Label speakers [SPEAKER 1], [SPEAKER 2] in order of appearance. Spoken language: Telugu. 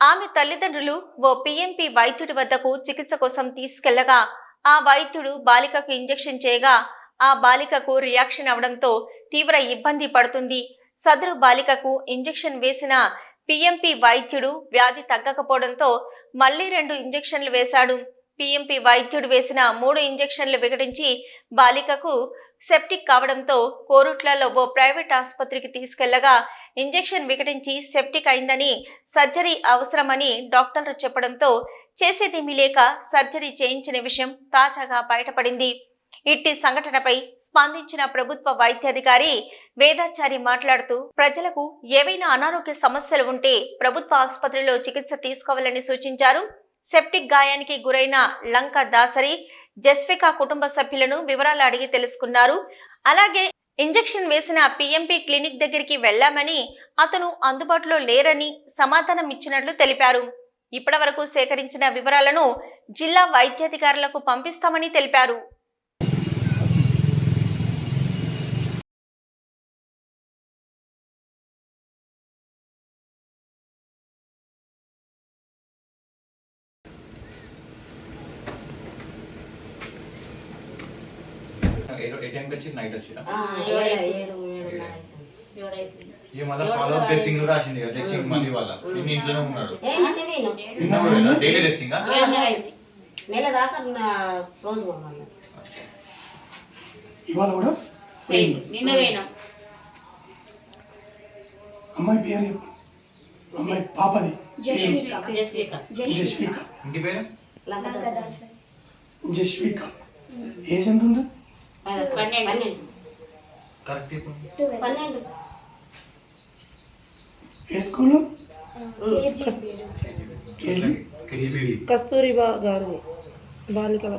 [SPEAKER 1] ఆమె తల్లిదండ్రులు ఓ పిఎంపి వైద్యుడి వద్దకు చికిత్స కోసం తీసుకెళ్ళగా ఆ వైద్యుడు బాలికకు ఇంజెక్షన్ చేయగా ఆ బాలికకు రియాక్షన్ అవడంతో తీవ్ర ఇబ్బంది పడుతుంది. సదరు బాలికకు ఇంజెక్షన్ వేసిన పిఎంపి వైద్యుడు వ్యాధి తగ్గకపోవడంతో మళ్ళీ రెండు ఇంజెక్షన్లు వేశాడు. పిఎంపి వైద్యుడు వేసిన మూడు ఇంజెక్షన్లు విఘటించి బాలికకు సెప్టిక్ కావడంతో కోరుట్లలో ఓ ప్రైవేట్ ఆసుపత్రికి తీసుకెళ్ళగా ఇంజెక్షన్ వికటించి సెప్టిక్ అయిందని సర్జరీ అవసరమని డాక్టర్లు చెప్పడంతో చేసేదేమీ లేక సర్జరీ చేయించిన విషయం తాజాగా బయటపడింది. ఇట్టి సంఘటనపై స్పందించిన ప్రభుత్వ వైద్యాధికారి వేదాచారి మాట్లాడుతూ ప్రజలకు ఏవైనా అనారోగ్య సమస్యలు ఉంటే ప్రభుత్వ ఆసుపత్రిలో చికిత్స తీసుకోవాలని సూచించారు. సెప్టిక్ గాయానికి గురైన లంక దాసరి జస్విక కుటుంబ సభ్యులను వివరాలు అడిగి తెలుసుకున్నారు. అలాగే ఇంజెక్షన్ వేసిన పీఎంపీ క్లినిక్ దగ్గరికి వెళ్ళామని అతను అందుబాటులో లేరని సమాధానం ఇచ్చినట్లు తెలిపారు. ఇప్పటివరకు సేకరించిన వివరాలను జిల్లా వైద్యాధికారులకు పంపిస్తామని తెలిపారు.
[SPEAKER 2] ఏ ఏ టైంకి వచ్చి నైట్ వచ్చిందా?
[SPEAKER 3] ఆ, ఏడు ఏడు ఏడున్నర అవుతుంది. ఏడైతుంది.
[SPEAKER 2] ఇక మళ్ళీ ఫాలో అప్ డ్రెస్సింగ్ కూడా రాసింది కదా డ్రెస్సింగ్ మళ్ళీ వాళ్ళ నిన్న ఇంట్లోనే ఉన్నాడు.
[SPEAKER 3] ఏ, నిన్న పోయినాం.
[SPEAKER 2] నిన్న కూడా డైలీ డ్రెస్సింగ్
[SPEAKER 3] ఏడున్నర అయింది. నెల దాకా నా రోజు మమ్మల్ని
[SPEAKER 4] ఇవాళ కూడా?
[SPEAKER 3] పోయిండు. నిన్న పోయినాం.
[SPEAKER 4] అమ్మాయి పేరు. అమ్మాయి పాపది.
[SPEAKER 3] జస్విక. జస్విక.
[SPEAKER 4] జస్విక.
[SPEAKER 2] ఇంటి పేరు?
[SPEAKER 3] లంకదాస.
[SPEAKER 4] జస్విక. ఏజ్ ఎంత ఉంది
[SPEAKER 3] పన్నెండు. పన్నెండు.
[SPEAKER 5] కస్తూరిబా గాంధీ బాలికల